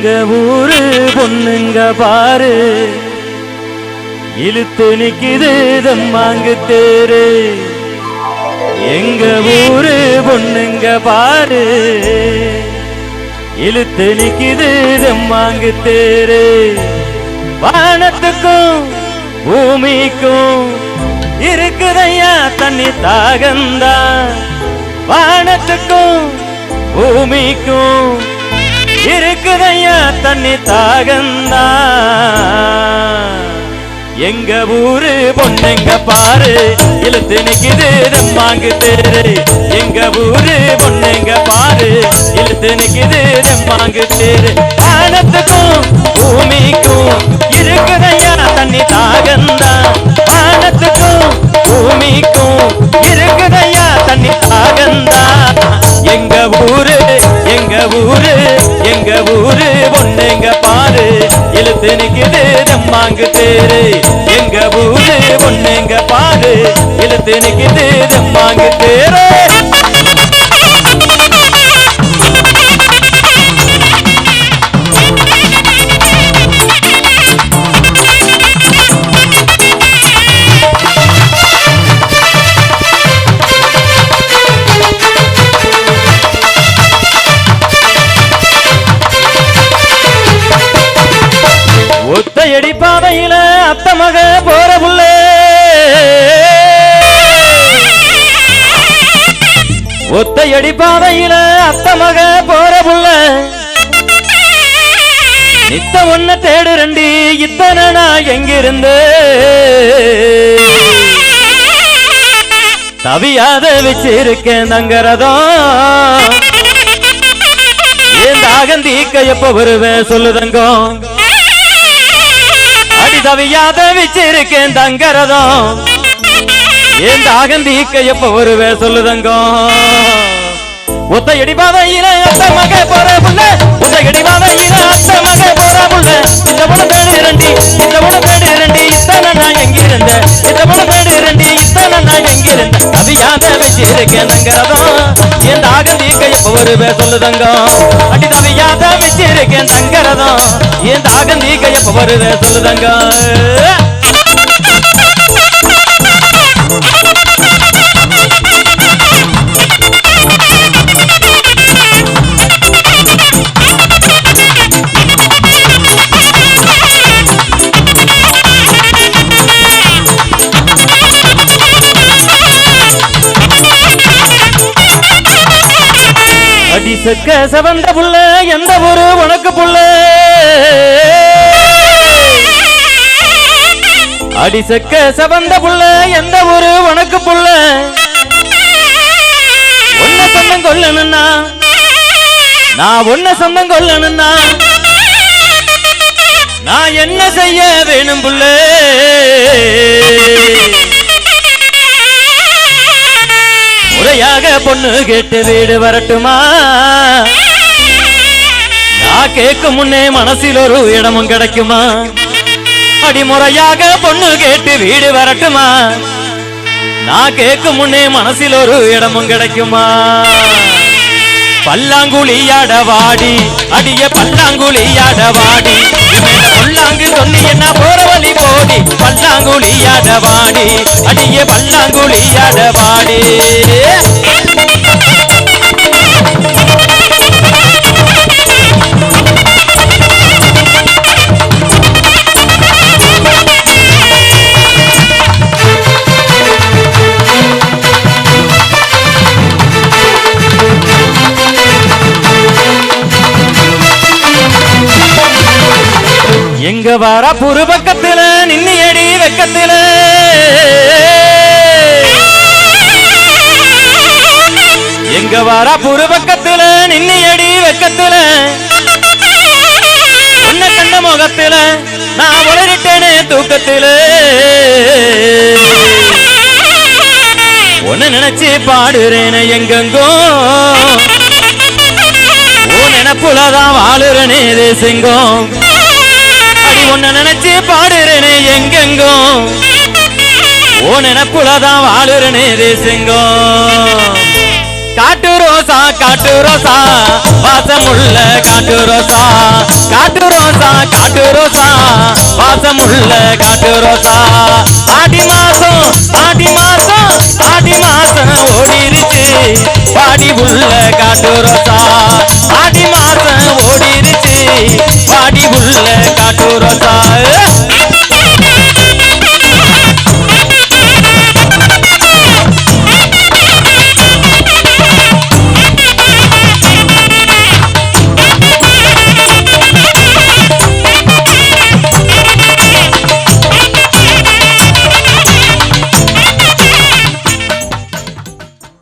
எங்க ஊரு பொண்ணுங்க பாரு. இழுத்து நிக்குது தம்மாங்கு தேரு. எங்க ஊரு பொண்ணுங்க பாரு. இழுத்து நிக்குது தம்மாங்கு தேரு. வானத்துக்கும் பூமிக்கும் இருக்குதையா தண்ணி தாகந்தான் வானத்துக்கும் பூமிக்கும் இருக்குதையா தண்ணி தாகந்தா? எங்க ஊரு பொண்ணுங்க பாரு? இழுத்து நிக்குது தம்மாங்கு தேரு. எங்க ஊரு பொண்ணுங்க பாரு? இழுத்து நிக்குது தம்மாங்கு தேரு. வானத்துக்கும் பூமிக்கும் இருக்குதையா தண்ணி தாகம் தம்மாங்கு தேரு எங்க ஊரு பொண்ணுங்க பாரு இழுத்து நிக்குது தம்மாங்கு தேரு. எடி பாதையில அத்த மக போற புள்ளே ஒத்தையடி பாதையில அத்த மக போற புள்ள நித்த ஒன்ன தேடு ரெண்டி இத்தனை நான் எங்கிருந்து? தவியாத வச்சிருக்கேன் தங்கறதும் ஏன் தாகம் தீக்க எப்ப வருவேன் சொல்லுதங்கம் தவியாத வச்சிருக்கேன் தங்கரதம். ஏன் தாகம் தீக்க எப்ப ஒருவே சொல்லுதங்கம் ஒத்தையடி பாதையில அத்த போற புள்ள போற புள்ள இந்த உன தேடு இரண்டி இந்த உன தேடு இரண்டி இத்தனை நான் எங்கிருந்த இந்த இரண்டி இத்தனை நான் எங்கிருந்த தவியாத வச்சிருக்கேன் தங்கரதம். என் தாகம் எப்ப வருவேன் சொல்லுதங்கம் வச்சிருக்கேன் தங்கரதம் என் தாகம் நீக்க எப்ப வருது சொல்லுதங்க. செக்க செவந்த புள்ள எந்த ஒரு உனக்கு புள்ள? அடி செக்க செவந்த புள்ள எந்த ஒரு உனக்கு புள்ள? ஒன்ன சொந்தம் கொல்லணும்னா நான் ஒன்ன சொந்தம் கொல்லணும்னா நான் என்ன செய்ய வேணும் புள்ளே? பொண்ணு கேட்டு வீடு வரட்டுமா? நான் கேட்கும் முன்னே மனசில் ஒரு இடமும் கிடைக்குமா? அடிமுறையாக பொண்ணு கேட்டு வீடு வரட்டுமா? நான் கேட்கும் முன்னே மனசில் ஒரு இடமும் கிடைக்குமா? பல்லாங்குழியாட வாடி அடிய பல்லாங்குழியாட வாடி. மேல புல்லாங்கு சொல்லி என்ன போற வழி போடி? பல்லாங்குழியாட வாடி அடிய பல்லாங்குழியாட வாடி. எங்க வர புரு பக்கத்துல நின்னியடி வெக்கத்துல? எங்க வர புரு பக்கத்துல நின்னியடி வெக்கத்துல? என்ன கண்ட முகத்துல நான் உளறிட்டேனே தூக்கத்துல. உன்னை நினைச்சு பாடுறேனே எங்கெங்கோ. ஓ நினப்புலதான் வாழுறனே தேசெங்கும். உன்னை நினைச்சு பாடுறேனே எங்கெங்கோ? ஓ நினப்புலதான் வாழுறனே தேசங்கோ. காட்டு ரோசா காட்டு ரோசா வாசமுள்ள காட்டு ரோசா. காட்டு ரோசா காட்டு ரோசா வாசமுள்ள காட்டு ரோசா. ஆடிமா